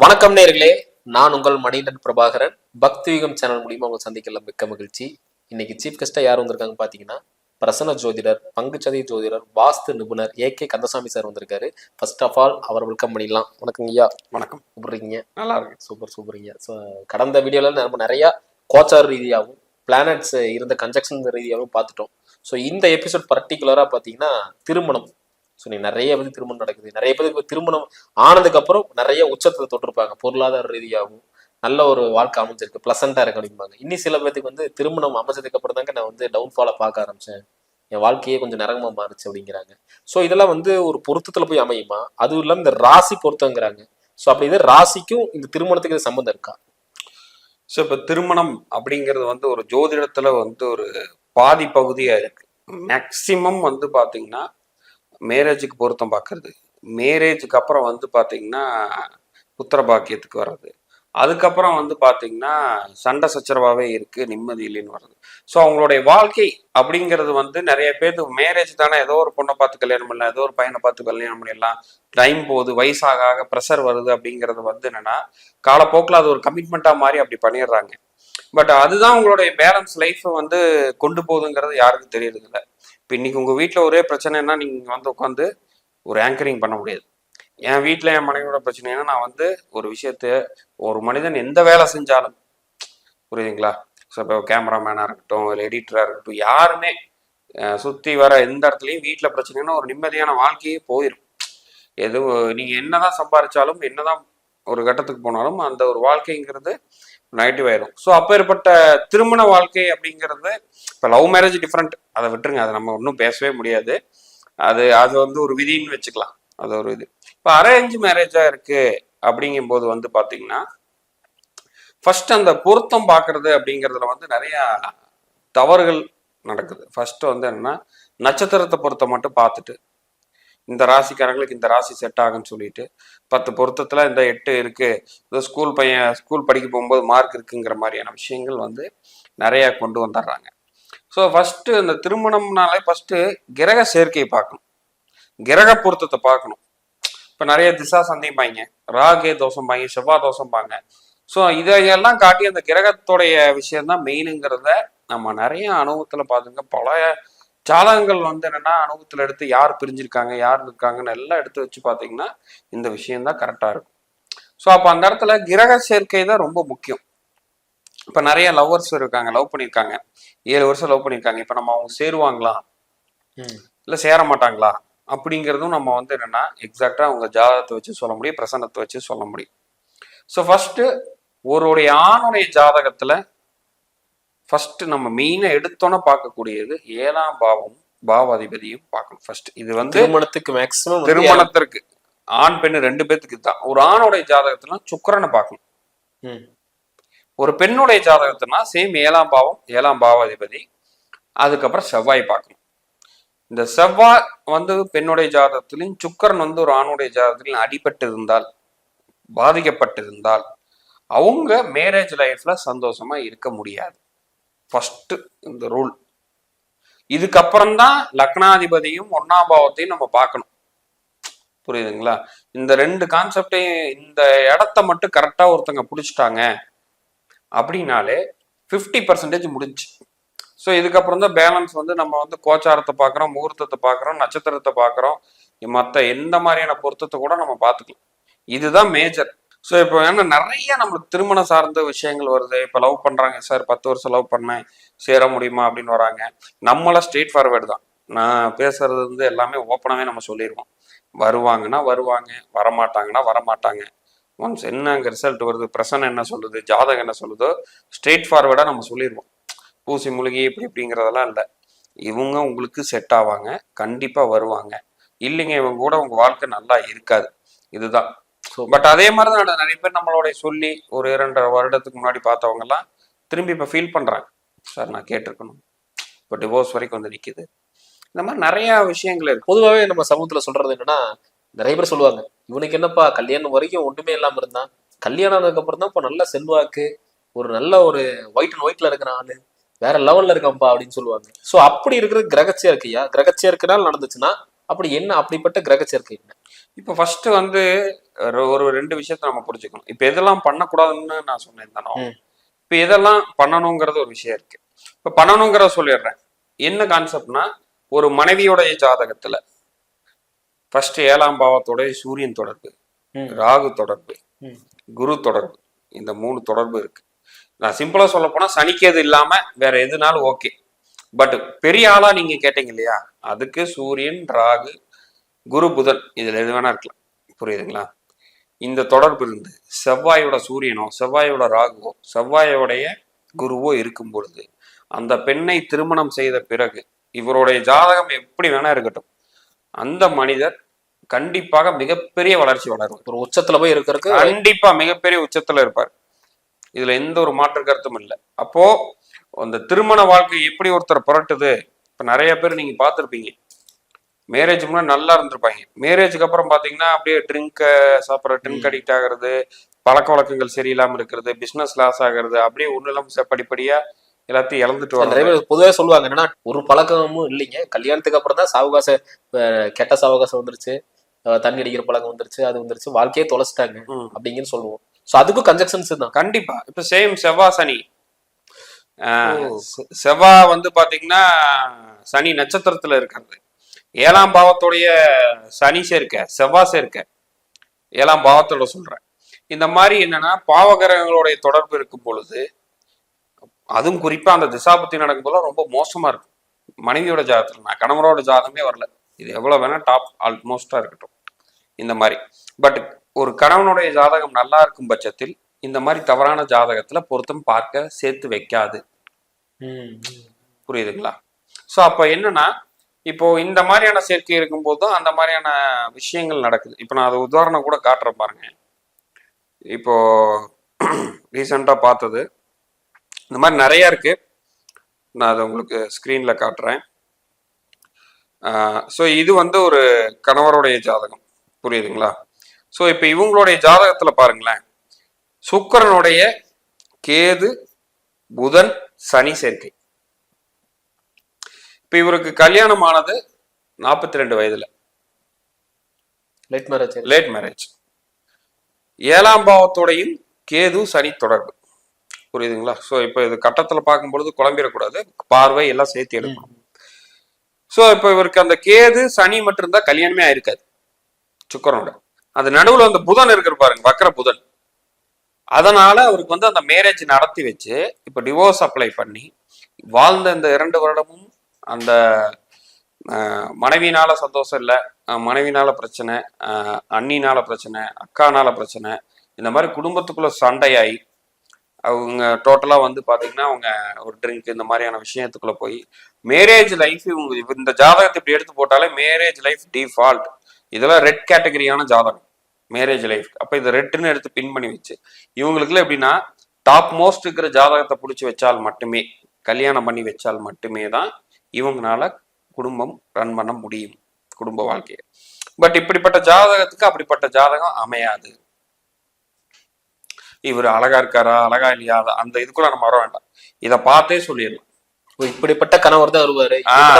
வணக்கம் நேர்களே நான் உங்கள் மணிகண்டன் பிரபாகரன். பக்தி யுகம் சேனல் மூலியமா உங்களை சந்திக்கல மிக்க மகிழ்ச்சி. இன்னைக்கு சீஃப் கெஸ்டா யார் வந்திருக்காங்க பாத்தீங்கன்னா பிரசன்ன ஜோதிடர் பங்குச்சதை ஜோதிடர் வாஸ்து நிபுணர் ஏ கே கந்தசாமி சார் வந்திருக்காரு. ஃபர்ஸ்ட் ஆஃப் ஆல் அவர் வெல்கம் பண்ணிடலாம். வணக்கம் ஐயா. வணக்கம். எப்படி இருக்கீங்க நல்லா இருக்கு சூப்பர் சூப்பர் ஐயா ஸோ கடந்த வீடியோல நம்ம நிறைய கோச்சார் ரீதியாகவும் பிளானட்ஸ் இருந்த கன்ஜெக்ஷன் ரீதியாகவும் பார்த்துட்டோம். ஸோ இந்த எபிசோட் பர்டிகுலராக பார்த்தீங்கன்னா திருமணம். ஸோ நீ நிறைய பேருக்கு திருமணம் நடக்குது. நிறைய பேருக்கு திருமணம் ஆனதுக்கு அப்புறம் நிறைய உச்சத்தை தொட்டிருப்பாங்க. பொருளாதார ரீதியாகவும் நல்ல ஒரு வாழ்க்கை அமைஞ்சிருக்கு. பிளசண்டா இருக்கு அப்படிம்பாங்க. இன்னி சில பேருக்கு வந்து திருமணம் அமைஞ்சதுக்கு அப்புறம் தாங்க நான் வந்து டவுன்ஃபாலை பார்க்க ஆரம்பிச்சேன். என் வாழ்க்கையே கொஞ்சம் நரகமா மாறுச்சு அப்படிங்கிறாங்க. ஸோ இதெல்லாம் வந்து ஒரு பொருத்தத்துல போய் அமையுமா? அதுவும் இல்லாமல் இந்த ராசி பொருத்தங்கிறாங்க. ஸோ அப்படி இது ராசிக்கும் இந்த திருமணத்துக்கு இது சம்மந்தம் இருக்கா? ஸோ இப்போ திருமணம் அப்படிங்கிறது வந்து ஒரு ஜோதிடத்துல வந்து ஒரு பாதி பகுதியா இருக்கு. மேக்சிமம் வந்து பார்த்தீங்கன்னா மேரேஜுக்கு பொருத்தம் பார்க்கறது மேரேஜுக்கு அப்புறம் வந்து பாத்தீங்கன்னா புத்திர பாக்கியத்துக்கு வர்றது. அதுக்கப்புறம் வந்து பாத்தீங்கன்னா சண்டை சச்சரவாவே இருக்கு நிம்மதி இல்லைன்னு வர்றது. ஸோ அவங்களுடைய வாழ்க்கை அப்படிங்கிறது வந்து நிறைய பேருக்கு மேரேஜ் தானே ஏதோ ஒரு பொண்ணை பார்த்து கல்யாணம் பண்ணலாம் ஏதோ ஒரு பையனை பார்த்து கல்யாணம் பண்ணிடலாம். டைம் போகுது வயசாக ஆக ப்ரெஷர் வருது அப்படிங்கிறது வந்து என்னன்னா காலப்போக்கில் அது ஒரு கமிட்மெண்ட்டாக மாதிரி அப்படி பண்ணிடுறாங்க. பட் அதுதான் உங்களுடைய பேலன்ஸ் லைஃப்பை வந்து கொண்டு போகுதுங்கிறது யாருக்கும் தெரியறது இல்லை இப்போ இன்னைக்கு உங்கள் வீட்டில் ஒரே பிரச்சனைனா நீங்கள் வந்து உட்காந்து ஒரு ஆங்கரிங் பண்ண முடியாது. என் வீட்டில் என் மனைவியோட பிரச்சனைனா நான் வந்து ஒரு விஷயத்த ஒரு மனிதன் எந்த வேலை செஞ்சாலும் புரியுதுங்களா? ஸோ இப்போ கேமராமேனாக இருக்கட்டும் இல்லை எடிட்டராக இருக்கட்டும் யாருமே சுற்றி வர எந்த இடத்துலையும் வீட்டில் பிரச்சனைனா ஒரு நிம்மதியான வாழ்க்கையே போயிடும் எது நீங்கள் என்னதான் சம்பாதிச்சாலும் என்னதான் ஒரு கட்டத்துக்கு போனாலும் அந்த ஒரு வாழ்க்கைங்கிறது நெகட்டிவ் ஆயிடும் ஸோ அப்பேற்பட்ட திருமண வாழ்க்கை அப்படிங்கிறது இப்போ லவ் மேரேஜ் டிஃப்ரெண்ட் அதை விட்டுருங்க. அதை நம்ம ஒன்றும் பேசவே முடியாது. அது அது வந்து ஒரு விதின்னு வச்சுக்கலாம். அது ஒரு இது. இப்போ அரேஞ்ச் மேரேஜாக இருக்கு அப்படிங்கும்போது வந்து பார்த்தீங்கன்னா ஃபர்ஸ்ட் அந்த பொருத்தம் பார்க்கறது அப்படிங்கிறதுல வந்து நிறையா தவறுகள் நடக்குது. ஃபர்ஸ்ட் வந்து என்னன்னா நட்சத்திரத்தை பொருத்தம் மட்டும் பார்த்துட்டு இந்த ராசிக்காரங்களுக்கு இந்த ராசி செட் ஆகும்னு சொல்லிட்டு பத்து பொருத்தத்துல இந்த எட்டு இருக்கு. இந்த ஸ்கூல் பையன் ஸ்கூல் படிக்க போகும்போது மார்க் இருக்குங்கிற மாதிரியான விஷயங்கள் வந்து நிறைய கொண்டு வந்துடுறாங்க. ஸோ ஃபர்ஸ்ட் இந்த திருமணம்னாலே ஃபர்ஸ்ட் கிரக சேர்க்கையை பார்க்கணும். கிரக பொருத்தத்தை பார்க்கணும். இப்போ நிறைய திசா சந்திப்பாங்க. ராகே தோஷம்பாங்க செவ்வாய் தோஷம்பாங்க. ஸோ இதையெல்லாம் காட்டி அந்த கிரகத்துடைய விஷயம்தான் மெயினுங்கிறத நம்ம நிறைய அனுபவத்துல பார்த்துங்க பல ஜாதகங்கள் வந்து என்னன்னா அனுபவத்துல எடுத்து யார் பிரிஞ்சிருக்காங்க யார் இருக்காங்கன்னு எல்லாம் எடுத்து வச்சு பார்த்தீங்கன்னா இந்த விஷயம்தான் கரெக்டாக இருக்கும். ஸோ அப்போ அந்த இடத்துல கிரக சேர்க்கை தான் ரொம்ப முக்கியம். இப்போ நிறைய லவ்வர்ஸ் இருக்காங்க லவ் பண்ணியிருக்காங்க. ஏழு வருஷம் லவ் பண்ணியிருக்காங்க. இப்போ நம்ம அவங்க சேருவாங்களா? இல்லை சேர மாட்டாங்களா? அப்படிங்கிறதும் நம்ம வந்து என்னன்னா எக்ஸாக்டா அவங்க ஜாதகத்தை வச்சு சொல்ல முடியும் பிரசன்னத்தை வச்சு சொல்ல முடியும். ஸோ ஃபர்ஸ்ட் ஒருடைய ஆணுடைய ஜாதகத்துல ஃபர்ஸ்ட் நம்ம மெயினா எடுத்தோன்னே பார்க்கக்கூடியது ஏழாம் பாவம் பாவாதிபதியும் பார்க்கணும். ஃபர்ஸ்ட் இது வந்து திருமணத்துக்கு மேக்சிமம் திருமணத்திற்கு. ஆண் பெண் ரெண்டு பேத்துக்கு தான் ஒரு ஆணுடைய ஜாதகத்துல சுக்கிரனை பார்க்கணும். ஒரு பெண்ணுடைய ஜாதகத்துனா சேம் ஏழாம் பாவம் ஏழாம் பாவாதிபதி அதுக்கப்புறம் செவ்வாய் பார்க்கணும். இந்த செவ்வாய் வந்து பெண்ணுடைய ஜாதகத்திலையும் சுக்கரன் வந்து ஒரு ஆணுடைய ஜாதகத்திலையும் அடிபட்டு இருந்தால் பாதிக்கப்பட்டிருந்தால் அவங்க மேரேஜ் லைஃப்ல சந்தோஷமா இருக்க முடியாது. ஃபஸ்ட்டு இந்த ரூல் இதுக்கப்புறம் தான் லக்னாதிபதியும் ஒன்னாம் பாவத்தையும் நம்ம பார்க்கணும். புரியுதுங்களா? இந்த ரெண்டு கான்செப்டையும் இந்த இடத்த மட்டும் கரெக்டா ஒருத்தங்க பிடிச்சிட்டாங்க அப்படின்னாலே ஃபிஃப்டி பர்சன்டேஜ் முடிஞ்சு ஸோ இதுக்கப்புறம் தான் பேலன்ஸ் வந்து நம்ம வந்து கோச்சாரத்தை பார்க்குறோம் முகூர்த்தத்தை பார்க்குறோம் நட்சத்திரத்தை பார்க்குறோம். மற்ற எந்த மாதிரியான பொருத்தத்தை கூட நம்ம பார்த்துக்கலாம். இதுதான் மேஜர் ஸோ இப்போ ஏன்னா நிறைய நம்மளுக்கு திருமணம் சார்ந்த விஷயங்கள் வருது. இப்போ லவ் பண்ணுறாங்க சார் பத்து வருஷம் லவ் பண்ணேன். சேர முடியுமா அப்படின்னு வராங்க. நம்மளாம் ஸ்ட்ரெயிட் ஃபார்வேர்டு தான். நான் பேசுறது வந்து எல்லாமே ஓப்பனாகவே நம்ம சொல்லிடுவோம் வருவாங்கன்னா வருவாங்க. வரமாட்டாங்கன்னா வரமாட்டாங்க. ஒன்ஸ் என்ன அங்கே ரிசல்ட் வருது? பிரசன் என்ன சொல்லுது? ஜாதகம் என்ன சொல்லுதோ ஸ்ட்ரெயிட் ஃபார்வேர்டாக நம்ம சொல்லிடுவோம் பூசி மூலிகை இப்படி இப்படிங்கிறதெல்லாம் இல்லை. இவங்க உங்களுக்கு செட் ஆவாங்க. கண்டிப்பாக வருவாங்க. இல்லைங்க இவங்க கூட உங்கள் வாழ்க்கை நல்லா இருக்காது. இதுதான். பட் அதே மாதிரி தான் நிறைய பேர் நம்மளோட சொல்லி ஒரு இரண்டரை வருடத்துக்கு முன்னாடி பார்த்தவங்க எல்லாம் திரும்பி இப்போ ஃபீல் பண்றாங்க. சார் நான் கேட்டிருக்கணும். இப்போ டிவோர்ஸ் வரைக்கும் வந்து நிக்குது. இந்த மாதிரி நிறைய விஷயங்கள் இருக்கு. பொதுவாகவே நம்ம சமூகத்துல சொல்றது என்னன்னா நிறைய பேர் சொல்லுவாங்க இவனுக்கு என்னப்பா கல்யாணம் வரைக்கும் ஒண்ணுமே இல்லாம இருந்தான் கல்யாணம் ஆனதுக்கு அப்புறம் தான் இப்போ நல்ல செல்வாக்கு ஒரு நல்ல ஒரு ஒயிட் அண்ட் ஒயிட்ல இருக்கிற ஆளு வேற லெவல்ல இருக்கான்ப்பா அப்படின்னு சொல்லுவாங்க. சோ அப்படி இருக்கிற கிரகச்சேர்க்கையா? கிரகச்சேர்க்கைனால் நடந்துச்சுன்னா அப்படி என்ன? அப்படிப்பட்ட கிரகச்சேர்க்கை என்ன? இப்போ ஃபர்ஸ்ட் வந்து ஒரு ரெண்டு விஷயத்த நம்ம புரிஞ்சுக்கணும். இப்போ எதெல்லாம் பண்ணக்கூடாதுன்னு நான் சொன்னேன் தானோ. இப்போ எதெல்லாம் பண்ணணுங்கிறது ஒரு விஷயம் இருக்கு. இப்போ பண்ணணுங்கிறத சொல்லிடுறேன். என்ன கான்செப்ட்னா ஒரு மனைவியோடைய ஜாதகத்துல ஃபர்ஸ்ட் ஏழாம் பாவத்தோட சூரியன் தொடர்பு. ராகு தொடர்பு. குரு தொடர்பு இந்த மூணு தொடர்பு இருக்கு. நான் சிம்பிளா சொல்ல போனா சனிக்கேது இல்லாம வேற எதுனாலும் ஓகே பட் பெரிய ஆளா நீங்க கேட்டீங்க இல்லையா? அதுக்கு சூரியன் ராகு குரு புதன் இதுல எது வேணா இருக்கலாம். புரியுதுங்களா? இந்த தொடர்பு இருந்து செவ்வாயோட சூரியனோ செவ்வாயோட ராகுவோ செவ்வாயோடைய குருவோ இருக்கும் பொழுது அந்த பெண்ணை திருமணம் செய்த பிறகு இவருடைய ஜாதகம் எப்படி வேணா இருக்கட்டும். அந்த மனிதர் கண்டிப்பாக மிகப்பெரிய வளர்ச்சி வளருவார் ஒரு உச்சத்துல போய் இருக்கிறதுக்கு கண்டிப்பா மிகப்பெரிய உச்சத்துல இருப்பார். இதுல எந்த ஒரு மாற்று கருத்தும் இல்லை. அப்போ அந்த திருமண வாழ்க்கை எப்படி ஒருத்தர் புரட்டுது? இப்ப நிறைய பேர் நீங்க பார்த்திருப்பீங்க. மேரேஜ் முன்னாடி நல்லா இருந்திருப்பாங்க. மேரேஜுக்கு அப்புறம் பாத்தீங்கன்னா அப்படியே ட்ரிங்க் சாப்பிட்ற ட்ரிங்க் அடிக்ட் ஆகுறது பழக்க வழக்கங்கள் சரியில்லாம இருக்கிறது பிசினஸ் லாஸ் ஆகுறது அப்படியே ஒண்ணு இல்லாம ச- படிப்படியா எல்லாத்தையும் இழந்துட்டு நிறைய வர பேர் பொதுவாக சொல்லுவாங்க என்னன்னா ஒரு பழக்கமும் இல்லைங்க. கல்யாணத்துக்கு அப்புறம் தான் சாவகாச கெட்ட சாவகாசம் வந்துருச்சு. தண்ணி அடிக்கிற பழக்கம் வந்துருச்சு அது வந்துருச்சு வாழ்க்கையே தொலைச்சிட்டாங்க அப்படிங்கன்னு சொல்லுவோம். ஸோ அதுக்கும் கன்ஜெக்ஷன்ஸ் தான். கண்டிப்பா. இப்ப சேம் செவ்வா சனி. செவ்வா வந்து பாத்தீங்கன்னா சனி நட்சத்திரத்துல இருக்கிறது. ஏழாம் பாவத்துடைய சனி சேர்க்க செவ்வா சேர்க்க. ஏழாம் பாவத்தோட சொல்றேன். இந்த மாதிரி என்னன்னா பாவகிரகங்களுடைய தொடர்பு இருக்கும் பொழுது அதுவும் குறிப்பா அந்த திசாபத்தி நடக்கும்போது ரொம்ப மோசமா இருக்கும். மனைவியோட ஜாதகத்துல நான் கணவரோட ஜாதகமே வரல. இது எவ்வளவு வேணா டாப் ஆல்மோஸ்டா இருக்கட்டும். இந்த மாதிரி. பட் ஒரு கணவனுடைய ஜாதகம் நல்லா இருக்கும் பட்சத்தில் இந்த மாதிரி தவறான ஜாதகத்துல பொருத்தம் பார்க்க சேர்த்து வைக்காது. புரியுதுங்களா? ஸோ அப்போ என்னன்னா இப்போ இந்த மாதிரியான சேர்க்கை இருக்கும்போது தான் அந்த மாதிரியான விஷயங்கள் நடக்குது. இப்போ நான் அது உதாரணம் கூட காட்டுறேன் பாருங்க. இப்போ ரீசெண்டாக பார்த்தது. இந்த மாதிரி நிறைய இருக்கு. நான் அதை உங்களுக்கு ஸ்க்ரீன்ல காட்டுறேன். ஸோ இது வந்து ஒரு கணவருடைய ஜாதகம். புரியுதுங்களா? ஸோ இப்போ இவங்களுடைய ஜாதகத்தில் பாருங்களேன். சுக்கரனுடைய கேது புதன் சனி சேர்க்கை. இப்ப இவருக்கு கல்யாணம் ஆனது நாற்பத்தி ரெண்டு வயதுல. லேட் மேரேஜ் லேட் மேரேஜ் ஏழாம் பாவத்தோடையும் கேது சனி தொடர்பு. புரியுதுங்களா? ஸோ இப்போ இது கட்டத்துல பார்க்கும் பொழுது குழம்பிடக்கூடாது. பார்வை எல்லாம் சேர்த்து எடுக்கணும். ஸோ இப்போ இவருக்கு அந்த கேது சனி மட்டும்தான் கல்யாணமே ஆயிருக்காது. சுக்கரனோட. அது நடுவுல அந்த புதன் இருக்கிற பாருங்க வக்கர புதன். அதனால அவருக்கு வந்து அந்த மேரேஜ் நடத்தி வச்சு இப்போ டிவோர்ஸ் அப்ளை பண்ணி வாழ்ந்த இந்த இரண்டு வருடமும் அந்த மனைவினால சந்தோஷம் இல்லை மனைவினால பிரச்சனை அண்ணினால பிரச்சனை அக்கானால பிரச்சனை இந்த மாதிரி குடும்பத்துக்குள்ள சண்டையாகி அவங்க டோட்டலாக வந்து பார்த்தீங்கன்னா அவங்க ஒரு ட்ரிங்க் இந்த மாதிரியான விஷயத்துக்குள்ள போய் மேரேஜ் லைஃப் இவங்க இந்த ஜாதகத்தை இப்படி எடுத்து போட்டாலே மேரேஜ் லைஃப் டிஃபால்ட் இதெல்லாம் ரெட் கேட்டகரியான ஜாதகம் மேரேஜ் லைஃப் அப்போ இதை ரெட்டுன்னு எடுத்து பின் பண்ணி வச்சு இவங்களுக்குலாம் எப்படின்னா டாப் மோஸ்ட் இருக்கிற ஜாதகத்தை பிடிச்சி வச்சால் மட்டுமே கல்யாணம் பண்ணி வச்சால் மட்டுமே தான் இவங்கனால குடும்பம் ரன் பண்ண முடியும் குடும்ப வாழ்க்கையை. பட் இப்படிப்பட்ட ஜாதகத்துக்கு அப்படிப்பட்ட ஜாதகம் அமையாது. இவர் அழகா இருக்காரா அழகா இல்லையா அந்த இதுக்குள்ள நம்ம வர வேண்டாம். இதை பார்த்தே சொல்லிடலாம். இப்படிப்பட்ட கணவர் தான் வருவாரு.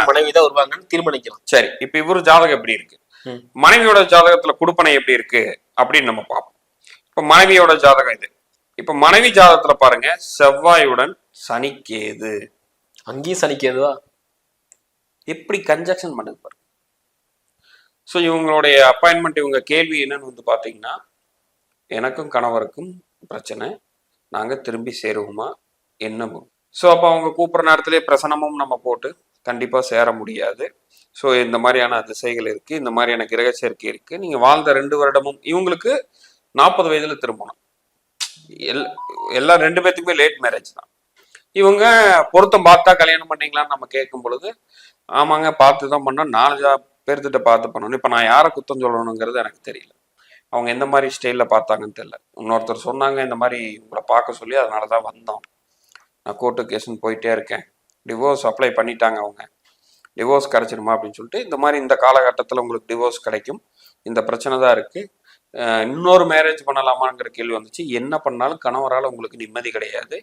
மனைவி தான் வருவாங்கன்னு தீர்மானிக்கலாம். சரி இப்ப இவரு ஜாதகம் எப்படி இருக்கு. மனைவியோட ஜாதகத்துல குடுப்பனை எப்படி இருக்கு? அப்படின்னு நம்ம பார்ப்போம். இப்ப மனைவியோட ஜாதகம் இது. இப்ப மனைவி ஜாதகத்துல பாருங்க செவ்வாயுடன் சனிக்கேது. அங்கேயும் சனிக்கு எதுவா எப்படி கன்ஜக்ஷன் பண்ணுது பாருங்க. ஸோ இவங்களுடைய அப்பாயின்மெண்ட் இவங்க கேள்வி என்னன்னு வந்து பார்த்தீங்கன்னா எனக்கும் கணவருக்கும் பிரச்சனை. நாங்கள் திரும்பி சேருவோமா? என்னமோ ஸோ அப்போ அவங்க கூப்பிட்ற நேரத்திலே பிரசனமும் நம்ம போட்டு கண்டிப்பாக சேர முடியாது. ஸோ இந்த மாதிரியான திசைகள் இருக்கு. இந்த மாதிரியான கிரக சேர்க்கை இருக்கு. நீங்கள் வாழ்ந்த ரெண்டு வருடமும் இவங்களுக்கு நாற்பது வயதில் திருமணம். எல் எல்லா ரெண்டு பேர்த்துக்குமே லேட் மேரேஜ் தான். இவங்க பொருத்தம் பார்த்தா கல்யாணம் பண்ணீங்களான்னு நம்ம கேட்கும் பொழுது ஆமாங்க பார்த்து தான் பண்ணோம் நாலஞ்சா பேர்த்திட்ட பார்த்து பண்ணணும் இப்போ நான் யாரை குத்தம் சொல்லணுங்கிறது எனக்கு தெரியல. அவங்க எந்த மாதிரி ஸ்டைலில் பார்த்தாங்கன்னு தெரியல. இன்னொருத்தர் சொன்னாங்க இந்த மாதிரி உங்களை பார்க்க சொல்லி அதனால தான் வந்தோம். நான் கோர்ட்டு கேஸ்ன்னு போயிட்டே இருக்கேன். டிவோர்ஸ் அப்ளை பண்ணிட்டாங்க அவங்க. டிவோர்ஸ் கிடச்சிருமா அப்படின்னு சொல்லிட்டு இந்த மாதிரி இந்த காலகட்டத்தில் உங்களுக்கு டிவோர்ஸ் கிடைக்கும். இந்த பிரச்சனை தான் இருக்குது இன்னொரு மேரேஜ் பண்ணலாமாங்கிற கேள்வி வந்துச்சு. என்ன பண்ணாலும் கணவரால் உங்களுக்கு நிம்மதி கிடையாது.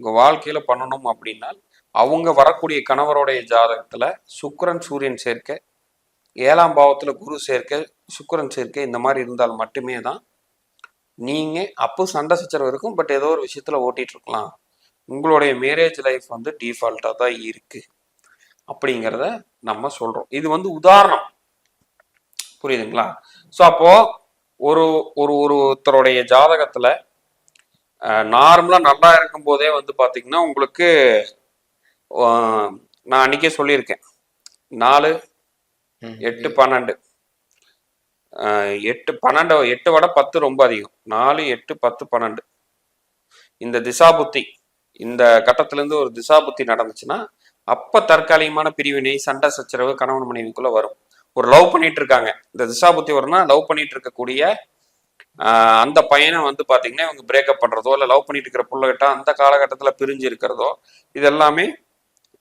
உங்கள் வாழ்க்கையில் பண்ணணும் அப்படின்னா அவங்க வரக்கூடிய கணவருடைய ஜாதகத்தில் சுக்கரன் சூரியன் சேர்க்க ஏழாம் பாவத்தில் குரு சேர்க்கை சுக்கிரன் சேர்க்கை இந்த மாதிரி இருந்தால் மட்டுமே தான் நீங்கள் அப்போ சண்டை சச்சரவு இருக்கும். பட் ஏதோ ஒரு விஷயத்தில் ஓட்டிகிட்டு இருக்கலாம். உங்களுடைய மேரேஜ் லைஃப் வந்து டிஃபால்ட்டாக தான் இருக்குது அப்படிங்கிறத நம்ம சொல்கிறோம் இது வந்து உதாரணம். புரியுதுங்களா? ஸோ அப்போது ஒரு ஒரு ஒருத்தருடைய ஜாதகத்தில் நார்மலா நல்லா இருக்கும் போதே வந்து பாத்தீங்கன்னா உங்களுக்கு நான் அன்னைக்கே சொல்லியிருக்கேன். நாலு. எட்டு பன்னெண்டு. எட்டு பன்னெண்டு எட்டு விட பத்து ரொம்ப அதிகம். நாலு எட்டு பத்து பன்னெண்டு. இந்த திசா புத்தி இந்த கட்டத்துல இருந்து ஒரு திசா புத்தி நடந்துச்சுன்னா அப்ப தற்காலிகமான பிரிவினை சண்டை சச்சரவு கணவன் மனைவிக்குள்ள வரும். ஒரு லவ் பண்ணிட்டு இருக்காங்க. இந்த திசா புத்தி வரும்னா லவ் பண்ணிட்டு இருக்கக்கூடிய அந்த பையனை வந்து பாத்தீங்கன்னா இவங்க பிரேக்கப் பண்றதோ இல்ல லவ் பண்ணிட்டு இருக்கிற பிள்ளைகிட்ட அந்த காலகட்டத்துல பிரிஞ்சு இருக்கிறதோ இது எல்லாமே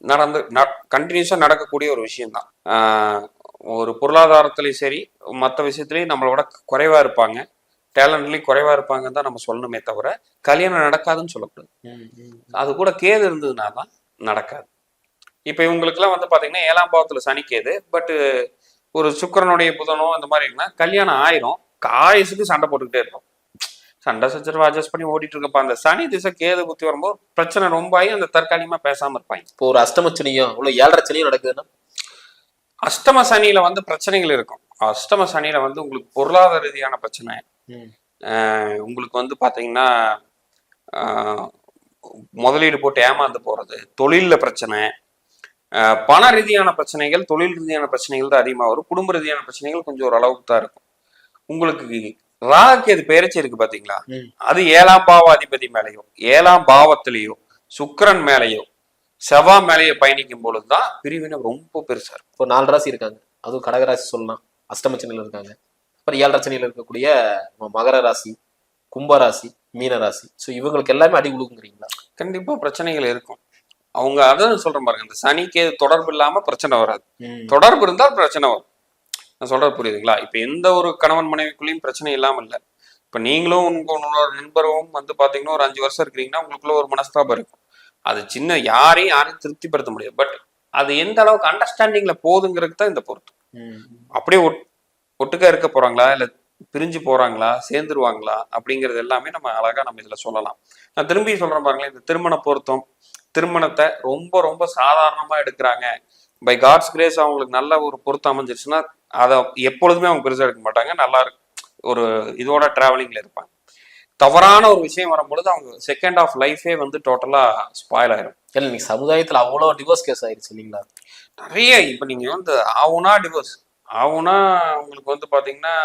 நடந்து கண்டினியூஸா நடக்கக்கூடிய ஒரு விஷயம்தான். ஆஹ், ஒரு பொருளாதாரத்திலையும் சரி மற்ற விஷயத்துலயும் நம்மளோட குறைவா இருப்பாங்க. டேலண்ட்லயும் குறைவா இருப்பாங்கன்னு தான் நம்ம சொல்லணுமே தவிர கல்யாணம் நடக்காதுன்னு சொல்லக்கூடாது. அது கூட கேது இருந்ததுனா தான் நடக்காது. இப்போ இவங்களுக்குலாம் வந்து பாத்தீங்கன்னா ஏழாம் பாவத்துல சனி கேது பட் ஒரு சுக்கிரனுடைய புதனோ அந்த மாதிரி இருக்குன்னா கல்யாணம் ஆயிரும். ஆயுசுக்கு சண்டை போட்டுக்கிட்டே இருக்கும் சண்டை சச்சரவு அட்ஜஸ்ட் பண்ணி ஓடிட்டு இருக்கப்ப. அந்த சனி திசை கேது புத்தி வரும்போது பிரச்சனை ரொம்ப ஆகி அந்த தற்காலிகமா பேசாம இருப்பாங்க. இப்போ ஒரு அஷ்டமச்சனியும் இவ்வளவு ஏழரை சனியும் நடக்குதுன்னா? அஷ்டம சனியில வந்து பிரச்சனைகள் இருக்கும். அஷ்டம சனியில வந்து உங்களுக்கு பொருளாதார ரீதியான பிரச்சனை. உங்களுக்கு வந்து பாத்தீங்கன்னா முதலீடு போட்டு ஏமாந்து போறது தொழில்ல பிரச்சனை பண ரீதியான பிரச்சனைகள் தொழில் ரீதியான பிரச்சனைகள் தான் அதிகமாக வரும். குடும்ப ரீதியான பிரச்சனைகள் கொஞ்சம் ஒரு அளவுக்கு தான் இருக்கும். உங்களுக்கு ராகுக்கு பெயர்ச்சி இருக்கு பாத்தீங்களா. அது ஏழாம் பாவ அதிபதி மேலேயோ ஏழாம் பாவத்திலேயோ சுக்கிரன் மேலேயோ செவ்வாய் மேலேயோ பயணிக்கும் பொழுதுதான் பிரிவினை ரொம்ப பெருசா இருக்கும். இப்போ நாலு ராசி இருக்காங்க. அதுவும் கடகராசி சொல்லலாம். அஷ்டமச்சனியில் இருக்காங்க. அப்புறம் ஏழரை சனியில் இருக்கக்கூடிய மகர ராசி கும்ப ராசி மீன ராசி. ஸோ இவங்களுக்கு எல்லாமே அடி உழுகுங்கிறீங்களா கண்டிப்பா பிரச்சனைகள் இருக்கும். அவங்க அதான் சொல்றேன் பாருங்க இந்த சனிக்கு தொடர்பு இல்லாம பிரச்சனை வராது. தொடர்பு இருந்தால் பிரச்சனை வரும். நான் சொல்றது புரியுதுங்களா? இப்ப எந்த ஒரு கணவன் மனைவிக்குள்ளேயும் பிரச்சனை இல்லாம இல்ல. இப்ப நீங்களும் உங்க உங்களோட நண்பரும் வந்து பாத்தீங்கன்னா ஒரு அஞ்சு வருஷம் இருக்கிறீங்கன்னா உங்களுக்குள்ள ஒரு மனஸ்தாபம் இருக்கும். அது சின்ன யாரையும் யாரையும் திருப்திப்படுத்த முடியாது. பட் அது எந்த அளவுக்கு அண்டர்ஸ்டாண்டிங்ல போகுதுங்கிறது தான் இந்த பொறுத்து. ம். அப்படியே ஒட்- ஒட்டுக்கா இருக்க போறாங்களா? இல்ல பிரிஞ்சு போறாங்களா? சேர்ந்துருவாங்களா? அப்படிங்கிறது எல்லாமே நம்ம அழகா நம்ம இதுல சொல்லலாம். நான் திரும்பி சொல்றேன் பாருங்களேன் இந்த திருமண பொருத்தம் திருமணத்தை ரொம்ப ரொம்ப சாதாரணமா எடுக்கிறாங்க. பை காட்ஸ் கிரேஸ் அவங்களுக்கு நல்ல ஒரு பொருத்தம் அமைஞ்சிருச்சுன்னா அதை எப்பொழுதுமே அவங்க பெருசா எடுக்க மாட்டாங்க. நல்லா இருக்கு. ஒரு இதோட டிராவலிங்ல இருப்பாங்க. தவறான ஒரு விஷயம் வரும்பொழுது அவங்க செகண்ட் ஆஃப் லைஃபே வந்து டோட்டலா ஸ்பாயில் ஆயிரும். இல்லை இன்னைக்கு சமுதாயத்துல அவ்வளோ டிவோர்ஸ் கேஸ் ஆயிடுச்சு இல்லைங்களா? நிறைய. இப்போ நீங்க வந்து ஆவுனா டிவோர்ஸ் ஆவுனா உங்களுக்கு வந்து பாத்தீங்கன்னா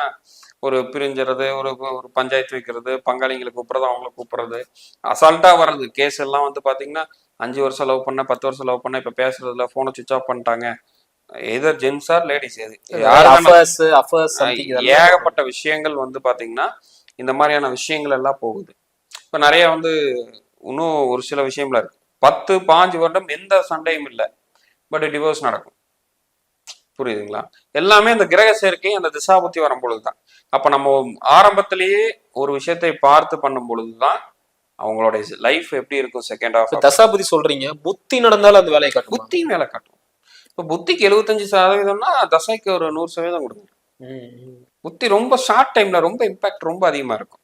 ஒரு பிரிஞ்சுறது ஒரு ஒரு பஞ்சாயத்து வைக்கிறது பங்காளிங்களை கூப்பிடுறது அவங்கள கூப்பிடுறது. அசால்ட்டா வர்றது. கேஸ் எல்லாம் வந்து பாத்தீங்கன்னா அஞ்சு வருஷம் லவ் பண்ண பத்து வருஷம் லவ் பண்ண இப்ப பேசுறதுல போனை சுவிச் ஆஃப் பண்ணிட்டாங்க. எதர் ஜென்ஸ் ஆர் லேடிஸ் இதெல்லாம் ஏகப்பட்ட விஷயங்கள் வந்து பாத்தீங்கன்னா இந்த மாதிரியான விஷயங்கள் எல்லாம் போகுது. இப்ப நிறைய வந்து இன்னும் ஒரு சில விஷயம்ல இருக்கு. பத்து பாஞ்சு வருடம் எந்த சண்டையும் இல்லை. பட் டிவோர்ஸ் நடக்கும். புரியுதுங்களா? எல்லாமே இந்த கிரக சேர்க்கை அந்த திசாபுத்தி வரும் பொழுதுதான். அப்ப நம்ம ஆரம்பத்திலேயே ஒரு விஷயத்தை பார்த்து பண்ணும் பொழுதுதான் அவங்களுடைய லைஃப் எப்படி இருக்கும் செகண்ட் ஹாஃப் தசாபதி சொல்றீங்க புத்தி நடந்தாலும் அந்த வேலையை காட்டுமா? புத்தி மேல காட்டும். இப்ப புத்திக்கு எழுபத்தஞ்சு சதவீதம்னா தசைக்கு ஒரு நூறு சதவீதம் கொடுங்க புத்தி ரொம்ப ஷார்ட் டைம்ல ரொம்ப இம்பாக்ட் ரொம்ப அதிகமா இருக்கும்.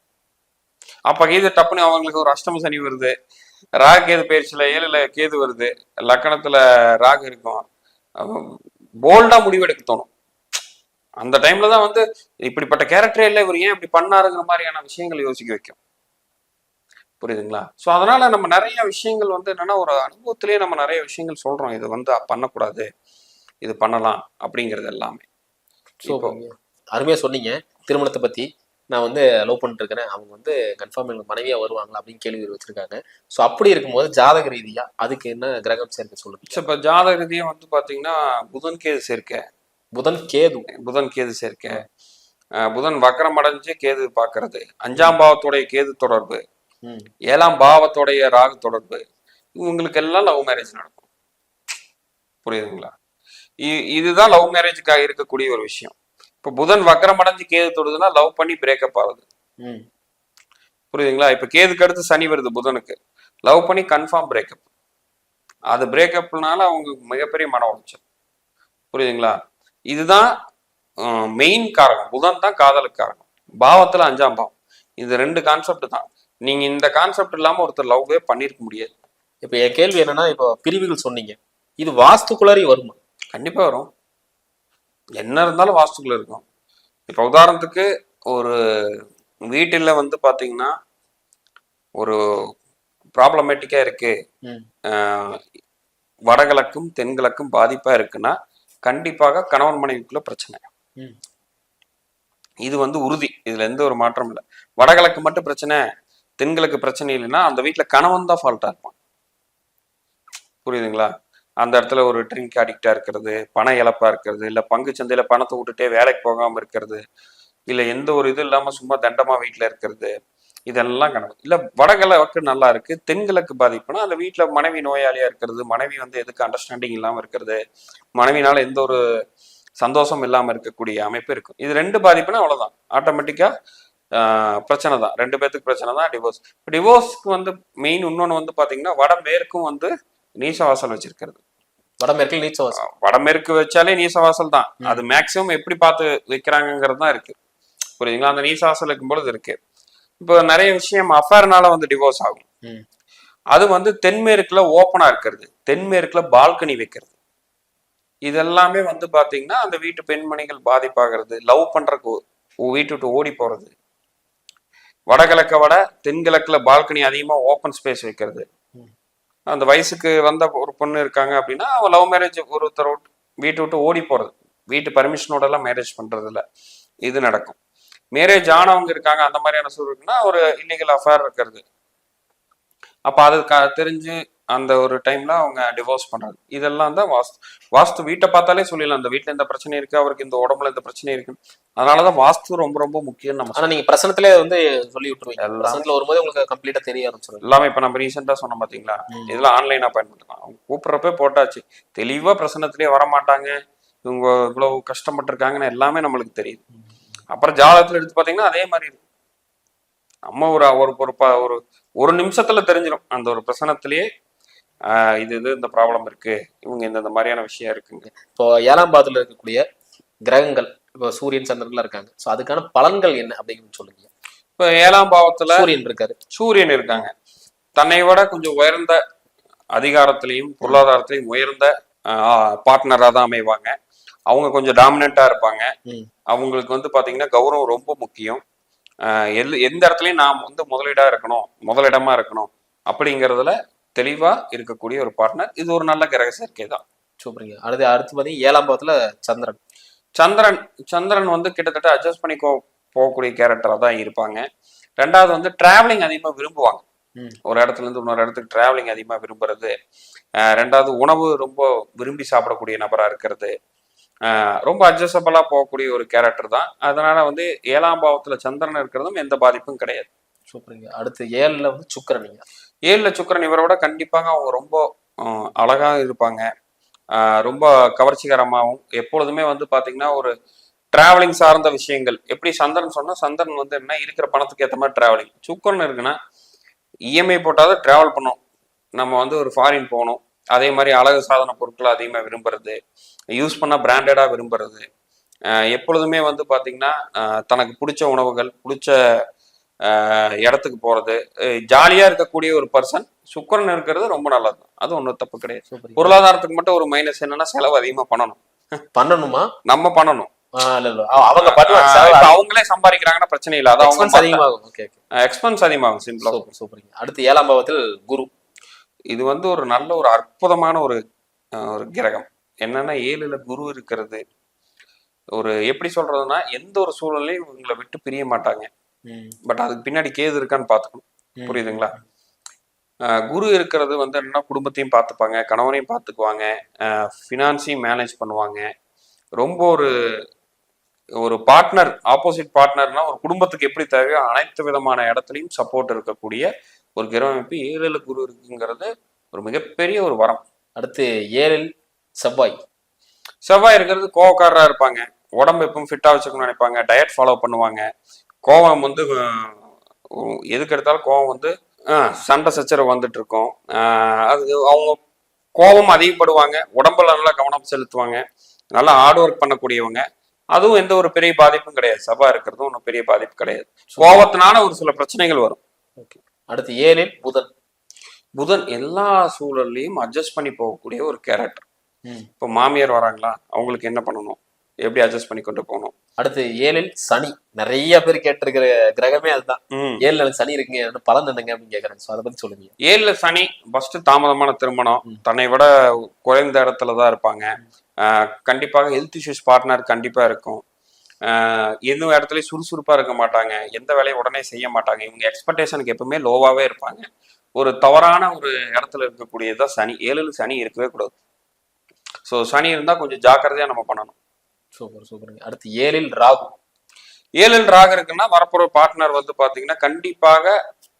அப்ப கேது டப்புன்னு அவங்களுக்கு ஒரு அஷ்டம சனி வருது. ராகு கேது பயிற்சியில ஏழுல கேது வருது. லக்கணத்துல ராகு இருக்கும். போல்டா முடிவெடுக்க தோணும். அந்த டைம்ல தான் வந்து இப்படிப்பட்ட கேரக்டரே இல்லை இவர் ஏன் இப்படி பண்ணாருங்கிற மாதிரியான விஷயங்கள் யோசிக்க வைக்கும். புரியுதுங்களா? ஸோ அதனால நம்ம நிறைய விஷயங்கள் வந்து என்னன்னா ஒரு அனுபவத்திலேயே நம்ம நிறைய விஷயங்கள் சொல்றோம். இது வந்து பண்ணக்கூடாது இது பண்ணலாம் அப்படிங்கிறது எல்லாமே. ஸோ அருமையா சொன்னீங்க. திருமணத்தை பத்தி நான் வந்து லவ் பண்ணிட்டு இருக்கிறேன். அவங்க வந்து கன்ஃபார்ம் எனக்கு மனைவியா வருவாங்களா அப்படின்னு கேள்வி வச்சிருக்காங்க. ஸோ அப்படி இருக்கும்போது ஜாதக ரீதியா அதுக்கு என்ன கிரகம் சேர்க்க சொல்லுங்க இப்போ ஜாதக ரீதியா வந்து பாத்தீங்கன்னா புதன் கேது சேர்க்கை. புதன் கேது. புதன் கேது சேர்க்கை. புதன் வக்கரம் அடைஞ்சு கேது பார்க்கறது. அஞ்சாம் பாவத்துடைய கேது தொடர்பு. ஏழாம் பாவத்துடைய ராகு தொடர்பு. இவங்களுக்கு எல்லாம் லவ் மேரேஜ் நடக்கும். புரியுதுங்களா? இதுதான் லவ் மேரேஜுக்காக இருக்கக்கூடிய ஒரு விஷயம். இப்போ புதன் வக்கரம் அடைஞ்சு கேது தொடுதுன்னா லவ் பண்ணி பிரேக்கப் ஆகுது. புரியுதுங்களா? இப்போ கேதுக்கு அடுத்து சனி வருது புதனுக்கு. லவ் பண்ணி கன்ஃபார்ம் பிரேக்கப் அது பிரேக்கப்னால அவங்க மிகப்பெரிய மன உளைச்சல். புரியுதுங்களா? இதுதான் மெயின் காரகம் புதன் தான் காதலுக்கு காரகம் பாவத்துல அஞ்சாம் பாவம். இது ரெண்டு கான்செப்ட் தான். நீங்க இந்த கான்செப்ட் இல்லாம ஒருத்தர் லவ்வே பண்ணிருக்க முடியாது. இப்போ என் கேள்வி என்னன்னா இப்போ பிரிவுகள் சொன்னீங்க. இது வாஸ்துக்குள்ளாரி வருமா? கண்டிப்பா வரும். என்ன இருந்தாலும் வாஸ்துக்குள்ள இருக்கும். இப்போ உதாரணத்துக்கு ஒரு வீட்டில் வந்து பாத்தீங்கன்னா ஒரு ப்ராப்ளமேட்டிக்கா இருக்கு. வடகிழக்கும் தென்கிழக்கும் பாதிப்பா இருக்குன்னா கண்டிப்பாக கணவன் மனைவிக்குள்ள பிரச்சனை. இது வந்து உறுதி. இதுல எந்த ஒரு மாற்றம் இல்லை. வடகிழக்கு மட்டும் பிரச்சனை. தென்கிழக்கு பிரச்சனை இல்லைன்னா அந்த வீட்டுல கணவன் தான் ஃபால்ட்டா இருப்பான். புரியுதுங்களா? அந்த இடத்துல ஒரு ட்ரிங்க் அடிக்டா இருக்கிறது பண இழப்பா இருக்கிறது இல்ல பங்கு சந்தையில பணத்தை விட்டுட்டே வேலைக்கு போகாம இருக்கிறது இல்ல எந்த ஒரு இது இல்லாம சும்மா தண்டமா வீட்டுல இருக்கிறது இதெல்லாம் கணக்கு இல்ல வடகிழக்கு நல்லா இருக்கு தென்கிழக்கு பாதிப்புனா அந்த வீட்டுல மனைவி நோயாளியா இருக்கிறது மனைவி வந்து எதுக்கு அண்டர்ஸ்டாண்டிங் இல்லாம இருக்கிறது மனைவினால எந்த ஒரு சந்தோஷம் இல்லாம இருக்கக்கூடிய அமைப்பு இருக்கும். இது ரெண்டு பாதிப்புனா அவ்வளவுதான். ஆட்டோமேட்டிக்கா பிரச்சனை தான். ரெண்டு பேத்துக்கு பிரச்சனை தான். டிவோர்ஸ் டிவோர்ஸ்க்கு வந்து மெயின் இன்னொன்று வந்து பாத்தீங்கன்னா வடமேற்கும் வந்து நீசவாசல் வச்சிருக்கிறது. வடமேற்கில் நீச்சவாசம் வடமேற்கு வச்சாலே நீசவாசல் தான். அது மேக்சிமம் எப்படி பார்த்து வைக்கிறாங்கிறது தான் இருக்கு. புரியுதுங்களா? அந்த நீசவாசல் இருக்கும் பொழுது இருக்கு. இப்போ நிறைய விஷயம் அஃபேர்னால வந்து டிவோர்ஸ் ஆகும். அது வந்து தென்மேற்குல ஓப்பனா இருக்கிறது. தென்மேற்குல பால்கனி வைக்கிறது. இதெல்லாமே வந்து பாத்தீங்கன்னா அந்த வீட்டு பெண்மணிகள் பாதிப்பாகிறது. லவ் பண்றக்கு வீட்டு விட்டு ஓடி போறது. வடகிழக்க விட தென்கிழக்குல பால்கனி அதிகமா ஓப்பன் ஸ்பேஸ் வைக்கிறது. அந்த வயசுக்கு வந்த ஒரு பொண்ணு இருக்காங்க அப்படின்னா அவ லவ் மேரேஜ் ஒருத்தர் விட்டு வீட்டை ஓடி போறது. வீட்டு பர்மிஷனோட எல்லாம் மேரேஜ் பண்றது இல்ல இது நடக்கும். மேரேஜ் ஆனவங்க இருக்காங்க அந்த மாதிரியான சூழல் இருக்குன்னா ஒரு இல்லீகல் அஃபேர் இருக்கிறது. அப்ப அது தெரிஞ்சு அந்த ஒரு டைம்ல அவங்க டிவோர்ஸ் பண்றது இதெல்லாம் தான் வாஸ்து வாஸ்து வீட்டை பார்த்தாலே சொல்லிடலாம். அந்த வீட்டுல இந்த பிரச்சனை இருக்கு அவருக்கு இந்த உடம்புல இந்த பிரச்சனை இருக்கு. அதனாலதான் வாஸ்து ரொம்ப ரொம்ப முக்கியம் நம்ம ஆனா நீங்க பிரசனத்திலே வந்து சொல்லி விட்டுருவீங்க. பிரசனத்துல வரும்போது உங்களுக்கு கம்ப்ளீட்டா தெரிய ஆரம்பிச்சிடும் எல்லாமே இப்ப நம்ம ரீசெண்டா சொன்னோம் பாத்தீங்களா. இதெல்லாம் ஆன்லைன் அப்பாயின்மெண்ட் தான் அவங்க கூப்பிடுறப்ப போட்டாச்சு. தெளிவா பிரசன்னத்திலேயே வர மாட்டாங்க இவங்க இவ்வளவு கஷ்டப்பட்டிருக்காங்கன்னு எல்லாமே நம்மளுக்கு தெரியுது. அப்புறம் ஜாதகத்துல எடுத்து பாத்தீங்கன்னா அதே மாதிரி இருக்கு. நம்ம ஒரு ஒரு ஒரு ஒரு நிமிஷத்துல தெரிஞ்சிடும் அந்த ஒரு பிரசனத்திலேயே இது இது இந்த ப்ராப்ளம் இருக்கு. இவங்க இந்த இந்த மாதிரியான விஷயம் இருக்குங்க. இப்போ ஏழாம் பாதத்துல இருக்கக்கூடிய கிரகங்கள் இப்போ சூரியன் சந்திரன்லாம் இருக்காங்க. சோ அதுக்கான பலன்கள் என்ன அப்படிங்கிறது சொல்லுங்க. இப்ப ஏழாம் பாவத்துல சூரியன் இருக்காரு. சூரியன் இருக்காங்க. தன்னை விட கொஞ்சம் உயர்ந்த அதிகாரத்திலையும் பொருளாதாரத்திலையும் உயர்ந்த பார்ட்னரா தான் அமைவாங்க. அவங்க கொஞ்சம் டாமினண்டா இருப்பாங்க. அவங்களுக்கு வந்து பாத்தீங்கன்னா கௌரவம் ரொம்ப முக்கியம். ஆஹ் எல் எந்த இடத்துலயும் நாம் வந்து முதலீடா இருக்கணும் முதலிடமா இருக்கணும் அப்படிங்கிறதுல தெளிவா இருக்கக்கூடிய ஒரு பார்ட்னர் இது ஒரு நல்ல கிரக சேர்க்கை தான். சூப்பருங்க. அடுத்து அடுத்து பாத்தீங்கன்னா ஏழாம் பாவத்துல சந்திரன். சந்திரன் சந்திரன் வந்து கிட்டத்தட்ட அட்ஜஸ்ட் பண்ணி போகக்கூடிய கேரக்டரா தான் இருப்பாங்க. ரெண்டாவது வந்து டிராவலிங் அதிகமா விரும்புவாங்க. ஒரு இடத்துல இருந்து இன்னொரு இடத்துக்கு டிராவலிங் அதிகமா விரும்புறது. ரெண்டாவது உணவு ரொம்ப விரும்பி சாப்பிடக்கூடிய நபரா இருக்கிறது. ரொம்ப அட்ஜஸ்டபிளா போகக்கூடிய ஒரு கேரக்டர் தான். அதனால வந்து ஏழாம் பாவத்துல சந்திரன் இருக்கிறதும் எந்த பாதிப்பும் கிடையாது. சூப்பருங்க. அடுத்து ஏழுல வந்து சுக்கிரனிங்க ஏழுல சுக்கிரன் இவரோட கண்டிப்பாக அவங்க ரொம்ப அழகாக இருப்பாங்க. ரொம்ப கவர்ச்சிகரமாகவும் எப்பொழுதுமே வந்து பார்த்தீங்கன்னா ஒரு டிராவலிங் சார்ந்த விஷயங்கள். எப்படி சந்திரன் சொன்னால் சந்திரன் வந்து என்ன இருக்கிற பணத்துக்கு ஏற்ற மாதிரி டிராவலிங் சுக்கரன் இருக்குன்னா இஎம்ஐ போட்டாவது டிராவல் பண்ணோம். நம்ம வந்து ஒரு ஃபாரின் போகணும். அதே மாதிரி அழகு சாதன பொருட்களை அதிகமாக விரும்புறது. யூஸ் பண்ண பிராண்டடாக விரும்புறது. எப்பொழுதுமே வந்து பார்த்திங்கன்னா தனக்கு பிடிச்ச உணவுகள் பிடிச்ச இடத்துக்கு போறது. ஜாலியா இருக்கக்கூடிய ஒரு பர்சன் சுக்கரன் இருக்கிறது ரொம்ப நல்லது அது ஒன்றும் தப்பு கிடையாது. பொருளாதாரத்துக்கு மட்டும் ஒரு மைனஸ் என்னன்னா செலவு அதிகமா பண்ணணும். பண்ணணுமா? நம்ம பண்ணணும். அவங்க அவங்களே சம்பாதிக்கிறாங்கன்னா பிரச்சனை இல்லை. அது அவங்க அதிகமாகும். எக்ஸ்பென்ஸ் அதிகமாகும். சிம்பிளா சூப்பர் சூப்பருங்க அடுத்து ஏழாம் பாவத்தில் குரு. இது வந்து ஒரு நல்ல ஒரு அற்புதமான ஒரு ஒரு கிரகம். என்னன்னா ஏழுல குரு இருக்கிறது. ஒரு எப்படி சொல்றதுன்னா எந்த ஒரு சூழலையும் இவங்களை விட்டு பிரிய மாட்டாங்க. பட் அதுக்கு பின்னாடி கேது இருக்கான்னு பார்த்துக்கணும். புரியுதுங்களா? குரு இருக்கிறது வந்து என்னன்னா குடும்பத்தையும் பார்த்துப்பாங்க கணவனையும் பார்த்துக்குவாங்க ஃபினான்ஸையும் மேனேஜ் பண்ணுவாங்க. ரொம்ப ஒரு ஒரு பார்ட்னர் ஆப்போசிட் பார்ட்னர்னா ஒரு குடும்பத்துக்கு எப்படி தேவையோ அனைத்து விதமான இடத்துலையும் சப்போர்ட் இருக்கக்கூடிய ஒரு கிரக அமைப்பு ஏழில் குரு இருக்குங்கிறது ஒரு மிகப்பெரிய ஒரு வரம். அடுத்து ஏழில் செவ்வாய். செவ்வாய் இருக்கிறது கோவக்காரரா இருப்பாங்க. உடம்பு எப்பவும் ஃபிட்டா வச்சுக்கணும்னு நினைப்பாங்க. டயட் ஃபாலோ பண்ணுவாங்க. கோவம் வந்து எதுக்கு எடுத்தாலும் கோவம் வந்து சண்டை சச்சரவு வந்துட்டு இருக்கும் அது அவங்க கோபம் அதிகப்படுவாங்க உடம்புல நல்லா கவனம் செலுத்துவாங்க நல்லா ஹார்ட் ஒர்க் பண்ணக்கூடியவங்க. அதுவும் எந்த ஒரு பெரிய பாதிப்பும் கிடையாது. சபா இருக்கிறதும் ஒன்றும் பெரிய பாதிப்பு கிடையாது. கோபத்தினால ஒரு சில பிரச்சனைகள் வரும். ஓகே. அடுத்து ஏழில் புதன். புதன் எல்லா சூழல்லையும் அட்ஜஸ்ட் பண்ணி போகக்கூடிய ஒரு கேரக்டர். இப்போ மாமியார் வராங்களா? அவங்களுக்கு என்ன பண்ணணும்? எப்படி அட்ஜஸ்ட் பண்ணி கொண்டு போகணும். அடுத்து ஏழில் சனி. நிறைய பேர் கேட்டிருக்கிற கிரகமே அதுதான். ஏழுல சனி இருக்குங்க பலன் என்னங்க அப்படின்னு கேக்குறாங்க ஸோ அதை பத்தி சொல்லுங்க. ஏழுல சனி ஃபர்ஸ்ட் தாமதமான திருமணம். தன்னை விட குறைந்த இடத்துல தான் இருப்பாங்க. ஆஹ் கண்டிப்பாக ஹெல்த் இஷ்யூஸ் பார்ட்னர் கண்டிப்பா இருக்கும். எந்த இடத்துலயும் சுறுசுறுப்பா இருக்க மாட்டாங்க. எந்த வேலையும் உடனே செய்ய மாட்டாங்க. இவங்க எக்ஸ்பெக்டேஷனுக்கு எப்பவுமே லோவாவே இருப்பாங்க. ஒரு தவறான ஒரு இடத்துல இருக்கக்கூடியதுதான் சனி. ஏழுல சனி இருக்கவே கூடாது. ஸோ சனி இருந்தா கொஞ்சம் ஜாக்கிரதையா நம்ம பண்ணணும். சூப்பர் சூப்பருங்க. அடுத்து ஏழில் ராகு. ஏழில் ராக இருக்குன்னா வரப்போற பார்ட்னர் வந்து பாத்தீங்கன்னா கண்டிப்பாக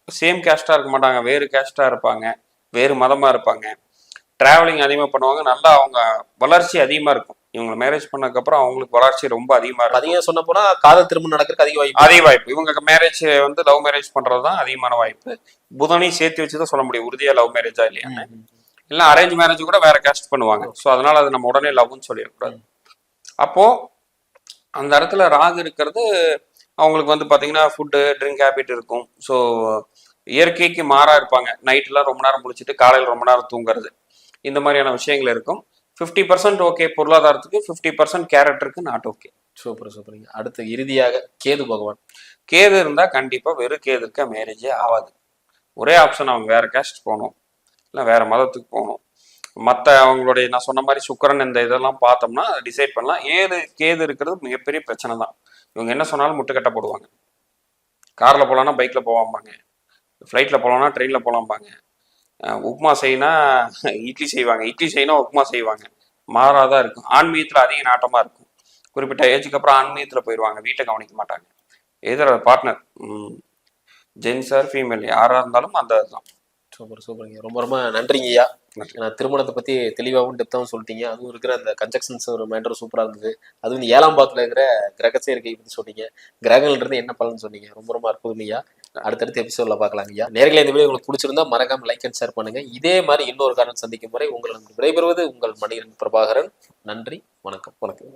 சேம் கேஸ்டா இருக்க மாட்டாங்க. வேறு கேஸ்டா இருப்பாங்க. வேறு மதமா இருப்பாங்க. டிராவலிங் அதிகமா பண்ணுவாங்க. நல்லா அவங்க வளர்ச்சி அதிகமா இருக்கும். இவங்க மேரேஜ் பண்ணதுக்கப்புறம் அவங்களுக்கு வளர்ச்சி ரொம்ப அதிகமா இருக்கும். அதிகம் சொன்ன போனா காதல் திருமணம் நடக்கிறதுக்கு அதிக வாய்ப்பு. அதிக வாய்ப்பு. இவங்க மேரேஜ் வந்து லவ் மேரேஜ் பண்றது தான் அதிகமான வாய்ப்பு. புதனையும் சேர்த்து வச்சு தான் சொல்ல முடியும். உறுதியா லவ் மேரேஜா இல்லையான்னு. ம். இல்லை அரேஞ்ச் மேரேஜ் கூட வேற கேஸ்ட் பண்ணுவாங்க. ஸோ அதனால அது நம்ம உடனே லவ்னு சொல்லிடக்கூடாது. அப்போ அந்த இடத்துல ராகு இருக்கிறது அவங்களுக்கு வந்து பாத்தீங்கன்னா ஃபுட்டு ட்ரிங்க் ஹேபிட் இருக்கும். ஸோ இயற்கைக்கு மாறா இருப்பாங்க. நைட்லாம் ரொம்ப நேரம் முடிச்சுட்டு காலையில் ரொம்ப நேரம் தூங்குறது. இந்த மாதிரியான விஷயங்கள் இருக்கும். ஃபிஃப்டி பர்சன்ட் ஓகே பொருளாதாரத்துக்கு ஃபிஃப்டி பர்சன்ட் கேரக்டருக்கு நாட் ஓகே சூப்பர் சூப்பருங்க அடுத்து இறுதியாக கேது பகவான். கேது இருந்தா கண்டிப்பா வெறும் கேது இருக்க மேரேஜே ஆகாது. ஒரே ஆப்ஷன் அவங்க வேற கேஸ்ட் போகணும். இல்லை வேற மதத்துக்கு போகணும். மற்ற அவங்களுடைய நான் சொன்ன மாதிரி சுக்கரன் இந்த இதெல்லாம் பார்த்தோம்னா டிசைட் பண்ணலாம். ஏது கேது இருக்கிறது மிகப்பெரிய பிரச்சனை தான். இவங்க என்ன சொன்னாலும் முட்டுக்கட்ட போடுவாங்க. காரில் போகலான்னா பைக்கில் போவாம்பாங்க. ஃப்ளைட்டில் போகலான்னா ட்ரெயினில் போகலாம்பாங்க உப்மா உப்புமா செய்யினா இட்லி செய்வாங்க. இட்லி செய்யினா உப்புமா செய்வாங்க. மாறாதான் இருக்கும். ஆன்மீகத்தில் அதிக நாட்டமாக இருக்கும். குறிப்பிட்ட ஏஜுக்கு அப்புறம் ஆன்மீகத்தில் போயிடுவாங்க வீட்டை கவனிக்க மாட்டாங்க. எதிர பார்ட்னர் ஜென்ஸ் ஆர் ஃபீமேல் யாராக இருந்தாலும் அந்த இதுதான். சூப்பர் சூப்பருங்க ரொம்ப ரொம்ப நன்றிங்கய்யா. ஏன்னா திருமணத்தை பத்தி தெளிவாகவும் டெப்த்தாகவும் சொல்லிட்டீங்க. அதுவும் இருக்கிற அந்த கன்ஜெக்ஷன்ஸ் ஒரு மேட்டர் சூப்பரா இருந்தது. அதுவும் இந்த ஏழாம் பாத்துல இருக்கிற கிரக சேர்க்கை பத்தி சொன்னீங்க. கிரகங்கள்ல இருந்து என்ன பலன் சொன்னீங்க? ரொம்ப ரொம்ப அற்புதம் ஐயா. அடுத்தடுத்த எபிசோட்ல பார்க்கலாம் ஐயா. நேர்களை இந்த வீடியோ உங்களுக்கு பிடிச்சிருந்தா மறக்காம லைக் அண்ட் ஷேர் பண்ணுங்க. இதே மாதிரி இன்னொரு காரணம் சந்திக்கும் முறை உங்களை விடைபெறுவது உங்கள் மணிகன் பிரபாகரன். நன்றி வணக்கம் வணக்கம்.